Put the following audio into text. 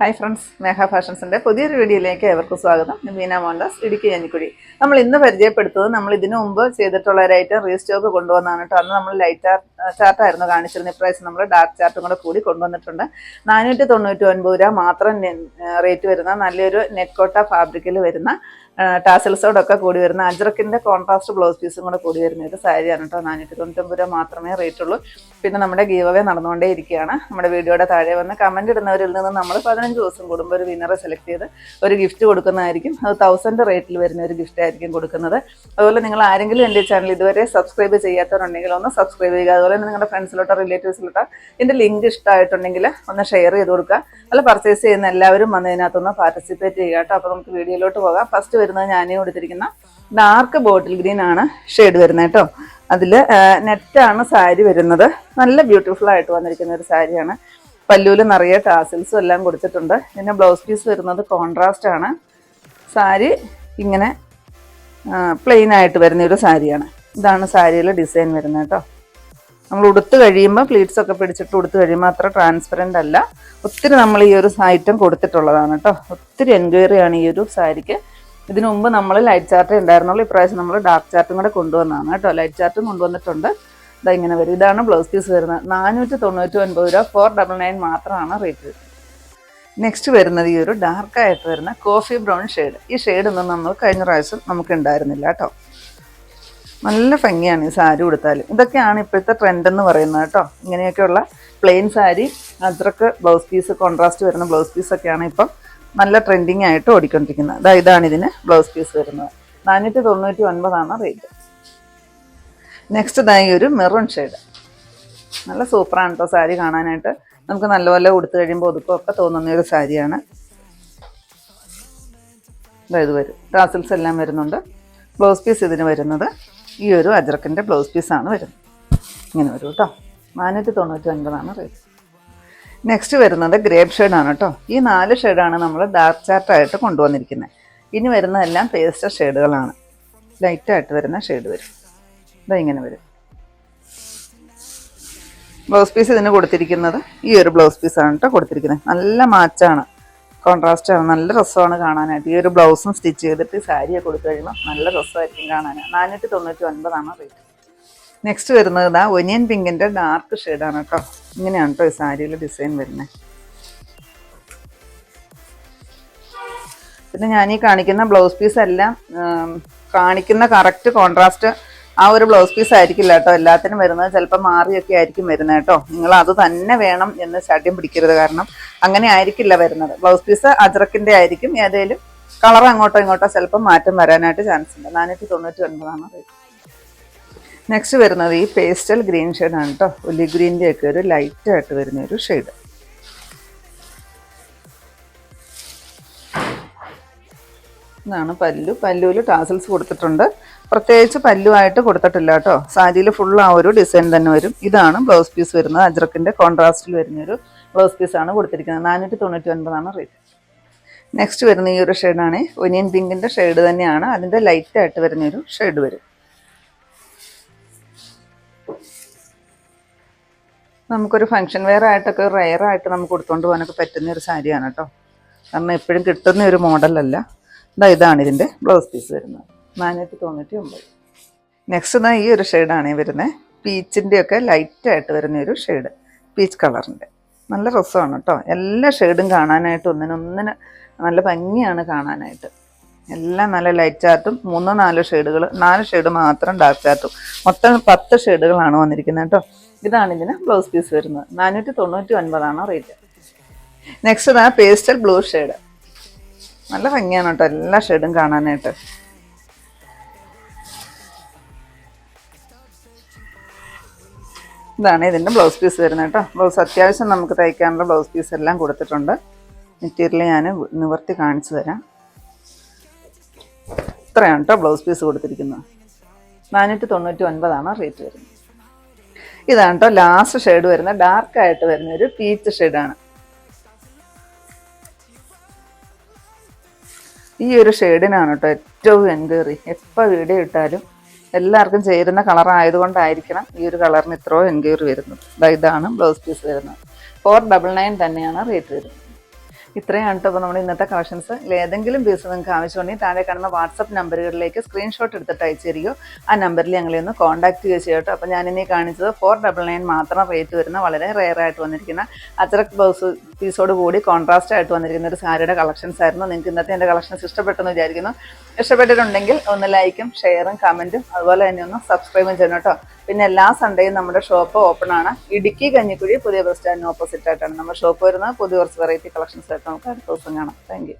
Hi friends മേഘ ഫാഷൻസിന്റെ പുതിയൊരു വീഡിയോയിലേക്ക് ഏവർക്കും സ്വാഗതം. മീന മോണ്ടസ് ഇടുക്കി ഞാനിക്കുഴി നമ്മൾ ഇന്ന് പരിചയപ്പെടുത്തുന്നത് നമ്മൾ ഇതിനു മുമ്പ് ചെയ്തിട്ടുള്ള ഒരു ഐറ്റം റീസ്റ്റോക്ക് കൊണ്ടുവന്നാണ് കേട്ടോ. അന്ന് നമ്മൾ ലൈറ്റ് ചാർട്ടായിരുന്നു കാണിച്ചിരുന്നത്. ഇപ്രാവശ്യം നമ്മൾ ഡാർക്ക് ചാർട്ടും കൂടെ കൂടി കൊണ്ടുവന്നിട്ടുണ്ട്. നാനൂറ്റി തൊണ്ണൂറ്റി ഒൻപത് രൂപ മാത്രം റേറ്റ് വരുന്ന നല്ലൊരു നെറ്റ് കോട്ട ഫാബ്രിക്കിൽ വരുന്ന ടാസൽസോടൊക്കെ കൂടി വരുന്ന അജ്രക്കിന്റെ കോൺട്രാസ്റ്റ് ബ്ലൗസ് പീസും കൂടെ കൂടി വരുന്ന ഒരു സാരിയാണ് കേട്ടോ നാനൂറ്റി തൊണ്ണൂറ്റൊമ്പത് രൂപ മാത്രമേ റേറ്റ് ഉള്ളൂ. പിന്നെ നമ്മുടെ ഗീവ് അവേ നടന്നുകൊണ്ടേ ഇരിക്കുകയാണ്. നമ്മുടെ വീഡിയോയുടെ താഴെ വന്ന് കമന്റ് ഇടുന്നവരിൽ നിന്ന് നമ്മൾ പതിനഞ്ച് ദിവസം കൂടുമ്പോൾ ഒരു വിന്നറെ സെലക്ട് ചെയ്ത് ഒരു ഗിഫ്റ്റ് കൊടുക്കുന്നതായിരിക്കും. അത് തൗസൻഡ് റേറ്റിൽ വരുന്ന ഒരു ഗിഫ്റ്റ് ആയിരിക്കും കൊടുക്കുന്നത്. അതുപോലെ നിങ്ങൾ ആരെങ്കിലും എന്റെ ചാനൽ ഇതുവരെ സബ്സ്ക്രൈബ് ചെയ്യാത്തവരുണ്ടെങ്കിൽ ഒന്ന് സബ്സ്ക്രൈബ് ചെയ്യുക. അതുപോലെ തന്നെ നിങ്ങളുടെ ഫ്രണ്ട്സിലോട്ടോ റിലേറ്റീവ്സിലോട്ടോ എന്റെ ലിങ്ക് ഇഷ്ടമായിട്ടുണ്ടെങ്കിൽ ഒന്ന് ഷെയർ ചെയ്ത് കൊടുക്കുക. അല്ല പർച്ചേസ് ചെയ്യുന്ന എല്ലാവരും വന്ന് ഇതിനകത്തൊന്ന് പാർട്ടിസിപ്പേറ്റ് ചെയ്യുക കേട്ടോ. അപ്പോൾ നമുക്ക് വീഡിയോയിലോട്ട് പോകാം. ഫസ്റ്റ് വരുന്നത് ഞാൻ കൊടുത്തിരിക്കുന്ന ഡാർക്ക് ബോട്ടിൽ ഗ്രീൻ ആണ് ഷെയ്ഡ് വരുന്നത് കേട്ടോ. അതിൽ നെറ്റാണ് സാരി വരുന്നത്. നല്ല ബ്യൂട്ടിഫുൾ ആയിട്ട് വന്നിരിക്കുന്ന ഒരു സാരിയാണ്. പല്ലൂൽ നിറയെ ടാസിൽസും എല്ലാം കൊടുത്തിട്ടുണ്ട്. പിന്നെ ബ്ലൗസ് പീസ് വരുന്നത് കോൺട്രാസ്റ്റ് ആണ്. സാരി ഇങ്ങനെ പ്ലെയിൻ ആയിട്ട് വരുന്ന ഒരു സാരിയാണ്. ഇതാണ് സാരിയിലെ ഡിസൈൻ വരുന്നത് കേട്ടോ. നമ്മൾ ഉടുത്ത് കഴിയുമ്പോൾ പ്ലീറ്റ്സ് ഒക്കെ പിടിച്ചിട്ട് ഉടുത്ത് കഴിയുമ്പോൾ അത്ര ട്രാൻസ്പെറന്റ് അല്ല. ഒത്തിരി നമ്മൾ ഈ ഒരു ഐറ്റം കൊടുത്തിട്ടുള്ളതാണ് കേട്ടോ. ഒത്തിരി എൻക്വയറി ആണ് ഈ ഒരു സാരിക്ക്. ഇതിനു മുമ്പ് നമ്മൾ ലൈറ്റ് ചാർട്ട് ഉണ്ടായിരുന്നുള്ളൂ ഇപ്രാവശ്യം നമ്മൾ ഡാർക്ക് ചാർട്ടും കൂടെ കൊണ്ടുവന്നതാണ് കേട്ടോ. ലൈറ്റ് ചാർട്ടും കൊണ്ടുവന്നിട്ടുണ്ട്. ഇതാ ഇങ്ങനെ വരും. ഇതാണ് ബ്ലൗസ് പീസ് വരുന്നത്. നാനൂറ്റി തൊണ്ണൂറ്റി ഒൻപത് രൂപ ഫോർ ഡബിൾ നയൻ മാത്രമാണ് റേറ്റ് നെക്സ്റ്റ് വരുന്നത് ഈ ഒരു ഡാർക്കായിട്ട് വരുന്ന കോഫി ബ്രൗൺ ഷെയ്ഡ് ഈ ഷെയ്ഡൊന്നും നമ്മൾ കഴിഞ്ഞ പ്രാവശ്യം നമുക്ക് ഉണ്ടായിരുന്നില്ല കേട്ടോ. നല്ല ഭംഗിയാണ് ഈ സാരി ഉടുത്താൽ ഇതൊക്കെയാണ് ഇപ്പോഴത്തെ ട്രെൻഡ് എന്ന് പറയുന്നത് കേട്ടോ. ഇങ്ങനെയൊക്കെയുള്ള പ്ലെയിൻ സാരി അത്രയ്ക്ക് ബ്ലൗസ് പീസ് കോൺട്രാസ്റ്റ് വരുന്ന ബ്ലൗസ് പീസൊക്കെയാണ് ഇപ്പം നല്ല ട്രെൻഡിങ് ആയിട്ട് ഓടിക്കൊണ്ടിരിക്കുന്നത്. അതാ ഇതാണ് ഇതിന് ബ്ലൗസ് പീസ് വരുന്നത്. നാനൂറ്റി തൊണ്ണൂറ്റി ഒൻപതാണ് റേറ്റ് നെക്സ്റ്റ് ഇതായി ഒരു മെറൂൺ ഷെയ്ഡ് നല്ല സൂപ്പറാണ് കേട്ടോ സാരി കാണാനായിട്ട്. നമുക്ക് നല്ലപോലെ ഉടുത്തു കഴിയുമ്പോൾ ഒതുക്കമൊക്കെ തോന്നുന്ന ഒരു സാരിയാണ്. ഇത് വരും. ടാസിൽസ് എല്ലാം വരുന്നുണ്ട്. ബ്ലൗസ് പീസ് ഇതിന് വരുന്നത്. ഈ ഒരു അജറക്കിന്റെ ബ്ലൗസ് പീസാണ് വരുന്നത്. ഇങ്ങനെ വരും കേട്ടോ നാനൂറ്റി തൊണ്ണൂറ്റി ഒൻപതാണ് റേറ്റ് നെക്സ്റ്റ് വരുന്നത് ഗ്രേപ്പ് ഷെയ്ഡാണ് കേട്ടോ. ഈ നാല് ഷെയ്ഡാണ് നമ്മൾ ഡാർക്ക് ചാർട്ടായിട്ട് കൊണ്ടുവന്നിരിക്കുന്നത് ഇനി വരുന്നതെല്ലാം പേസ്റ്റർ ഷെയ്ഡുകളാണ് ലൈറ്റായിട്ട് വരുന്ന ഷെയ്ഡ് വരും. ഇതാ ഇങ്ങനെ വരും. ബ്ലൗസ് പീസ് ഇതിന് കൊടുത്തിരിക്കുന്നത് ഈ ഒരു ബ്ലൗസ് പീസാണ് കേട്ടോ കൊടുത്തിരിക്കുന്നത് നല്ല മാച്ചാണ്. കോൺട്രാസ്റ്റ് ആണ്. നല്ല രസമാണ് കാണാനായിട്ട്. ഈ ഒരു ബ്ലൗസും സ്റ്റിച്ച് ചെയ്തിട്ട് സാരിയൊക്കെ കൊടുത്തു കഴിയുമ്പോൾ നല്ല രസമായിരിക്കും കാണാൻ നാനൂറ്റി തൊണ്ണൂറ്റി ഒൻപതാണ് റേറ്റ് നെക്സ്റ്റ് വരുന്നത് ഇതാ ഒനിയൻ പിങ്കിന്റെ ഡാർക്ക് ഷെയ്ഡാണ് കേട്ടോ. ഇങ്ങനെയാണ് കേട്ടോ ഈ സാരിയിൽ ഡിസൈൻ വരുന്നത് പിന്നെ ഞാൻ ഈ കാണിക്കുന്ന ബ്ലൗസ് പീസ് എല്ലാം കാണിക്കുന്ന കറക്റ്റ് കോൺട്രാസ്റ്റ് ആ ഒരു ബ്ലൗസ് പീസ് ആയിരിക്കില്ല കേട്ടോ. എല്ലാത്തിനും വരുന്നത് ചിലപ്പോൾ മാറിയൊക്കെ ആയിരിക്കും വരുന്നത് കേട്ടോ. നിങ്ങൾ അത് തന്നെ വേണം എന്ന് ശാഠ്യം പിടിക്കരുത് കാരണം അങ്ങനെ ആയിരിക്കില്ല വരുന്നത്. ബ്ലൗസ് പീസ് അജറക്കിന്റെ ആയിരിക്കും. ഏതേലും കളർ അങ്ങോട്ടോ ഇങ്ങോട്ടോ ചിലപ്പോൾ മാറ്റം വരാനായിട്ട് ചാൻസ് ഉണ്ട്. നാനൂറ്റി തൊണ്ണൂറ്റി ഒൻപതാണ് റേറ്റ് നെക്സ്റ്റ് വരുന്നത് ഈ പേസ്റ്റൽ ഗ്രീൻ ഷെയ്ഡാണ് കേട്ടോ ഒലി ഗ്രീന്റെ ഒക്കെ ഒരു ലൈറ്റ് ആയിട്ട് വരുന്ന ഒരു ഷെയ്ഡ് ഇതാണ് പല്ലു. പല്ലുവിൽ ടാസൽസ് കൊടുത്തിട്ടുണ്ട്. പ്രത്യേകിച്ച് പല്ലുവായിട്ട് കൊടുത്തിട്ടില്ല കേട്ടോ സാരിയിൽ ഫുൾ ആ ഒരു ഡിസൈൻ തന്നെ വരും. ഇതാണ് ബ്ലൗസ് പീസ് വരുന്നത്. അജ്രക്കിന്റെ കോൺട്രാസ്റ്റിൽ വരുന്ന ഒരു ബ്ലൗസ് പീസാണ് കൊടുത്തിരിക്കുന്നത്. നാനൂറ്റി തൊണ്ണൂറ്റി ഒൻപതാണ് റേറ്റ് നെക്സ്റ്റ് വരുന്ന ഈ ഒരു ഷെയ്ഡാണ് ഒനിയൻ പിങ്കിന്റെ ഷെയ്ഡ് തന്നെയാണ്. അതിന്റെ ലൈറ്റായിട്ട് വരുന്ന ഒരു ഷെയ്ഡ് വരും. നമുക്കൊരു ഫംഗ്ഷൻ വെയർ ആയിട്ടൊക്കെ റയർ ആയിട്ട് നമുക്ക് കൊടുത്തുകൊണ്ട് പോകാനൊക്കെ പറ്റുന്ന ഒരു സാരിയാണ് കേട്ടോ കാരണം എപ്പോഴും കിട്ടുന്ന ഒരു മോഡലല്ല ഇതാ ഇതാണ് ഇതിന്റെ ബ്ലൗസ് പീസ് വരുന്നത്. നാനൂറ്റി തൊണ്ണൂറ്റി ഒമ്പത് നെക്സ്റ്റ് ഇതാ ഈ ഒരു ഷെയ്ഡാണ് വരുന്നത് പീച്ചിന്റെയൊക്കെ ലൈറ്റായിട്ട് വരുന്ന ഒരു ഷെയ്ഡ് പീച്ച് കളറിന്റെ നല്ല രസമാണ് കേട്ടോ എല്ലാ ഷെയ്ഡും കാണാനായിട്ട് ഒന്നിനൊന്നിന് നല്ല ഭംഗിയാണ് കാണാനായിട്ട്. എല്ലാം നല്ല ലൈറ്റ് ചാർട്ടും മൂന്നോ നാലോ ഷെയ്ഡുകൾ നാല് ഷെയ്ഡ് മാത്രം ഡാർക്ക് ചാർട്ടും. മൊത്തം പത്ത് ഷെയ്ഡുകളാണ് വന്നിരിക്കുന്നത് കേട്ടോ. ഇതാണ് ഇതിന് ബ്ലൗസ് പീസ് വരുന്നത്. നാനൂറ്റി തൊണ്ണൂറ്റി ഒൻപതാണ് റേറ്റ് നെക്സ്റ്റ് ആ പേസ്റ്റൽ ബ്ലൂ ഷെയ്ഡ് നല്ല ഭംഗിയാണ് കേട്ടോ. എല്ലാ ഷെയ്ഡും കാണാനായിട്ട്. ഇതാണ് ഇതിന്റെ ബ്ലൗസ് പീസ് വരുന്നത് കേട്ടോ. ബ്ലൗസ് അത്യാവശ്യം നമുക്ക് തയ്ക്കാനുള്ള ബ്ലൗസ് പീസ് എല്ലാം കൊടുത്തിട്ടുണ്ട്. മെറ്റീരിയൽ ഞാൻ നിവർത്തി കാണിച്ചു തരാം. ഇത്രയാണ് കേട്ടോ ബ്ലൗസ് പീസ് കൊടുത്തിരിക്കുന്നത്. നാനൂറ്റി തൊണ്ണൂറ്റി ഒൻപതാണ് റേറ്റ് വരുന്നത്. ഇതാണ് കേട്ടോ ലാസ്റ്റ് ഷെയ്ഡ് വരുന്ന ഡാർക്ക് ആയിട്ട് വരുന്ന ഒരു പീച്ച് ഷെയ്ഡാണ് ഈ ഒരു ഷെയ്ഡിനാണ് കേട്ടോ ഏറ്റവും എൻക്വയറി എപ്പോൾ വീഡിയോ ഇട്ടാലും എല്ലാവർക്കും ചേരുന്ന കളർ ആയതുകൊണ്ടായിരിക്കണം ഈ ഒരു കളറിന് ഇത്രയും എൻക്വയറി വരുന്നത്. ഇതാണ് ബ്ലൗസ് പീസ് വരുന്നത്. ഫോർ ഡബിൾ നയൻ തന്നെയാണ് റേറ്റ് വരുന്നത്. ഇത്രയാണ് കേട്ടോ അപ്പോൾ നമ്മുടെ ഇന്നത്തെ കളക്ഷൻസ് ഏതെങ്കിലും പീസ് നിങ്ങൾക്ക് ആവശ്യമുണ്ടെങ്കിൽ താഴെ കാണുന്ന വാട്സപ്പ് നമ്പറുകളിലേക്ക് സ്ക്രീൻഷോട്ട് എടുത്തിട്ട് അയച്ചു തരികയോ ആ നമ്പറിൽ ഞങ്ങളെ ഒന്ന് കോൺടാക്ട് ചെയ്യുക ചെയ്യാം കേട്ടോ. അപ്പോൾ ഞാനിനി കാണിച്ചത് ഫോർ ഡബിൾ നയൻ മാത്രം റേറ്റ് വരുന്ന വളരെ റെയർ ആയിട്ട് വന്നിരിക്കുന്ന അച്ചറക് ബ്ലൗസ് പീസോട് കൂടി കോൺട്രാസ്റ്റ് ആയിട്ട് വന്നിരിക്കുന്ന ഒരു സാരിയുടെ കളക്ഷൻസ് ആയിരുന്നു. നിങ്ങൾക്ക് ഇന്നത്തെ എന്റെ കളക്ഷൻസ് ഇഷ്ടപ്പെട്ടെന്ന് വിചാരിക്കുന്നു. ഇഷ്ടപ്പെട്ടിട്ടുണ്ടെങ്കിൽ ഒന്ന് ലൈക്കും ഷെയറും കമന്റും അതുപോലെ തന്നെ ഒന്ന് സബ്സ്ക്രൈബും ചെയ്യണം കേട്ടോ. പിന്നെ എല്ലാ സൺഡേയും നമ്മുടെ ഷോപ്പ് ഓപ്പൺ ആണ്. ഇടുക്കി കഞ്ഞിക്കുഴി പുതിയ ബസ് സ്റ്റാൻഡിന് ഓപ്പോസിറ്റ് ആയിട്ടാണ് നമ്മുടെ ഷോപ്പ് വരുന്നത്. പുതിയ കുറച്ച് വെറൈറ്റി കളക്ഷൻസ് ആയിട്ട് നമുക്ക് അടുത്ത ദിവസം കാണാം. താങ്ക്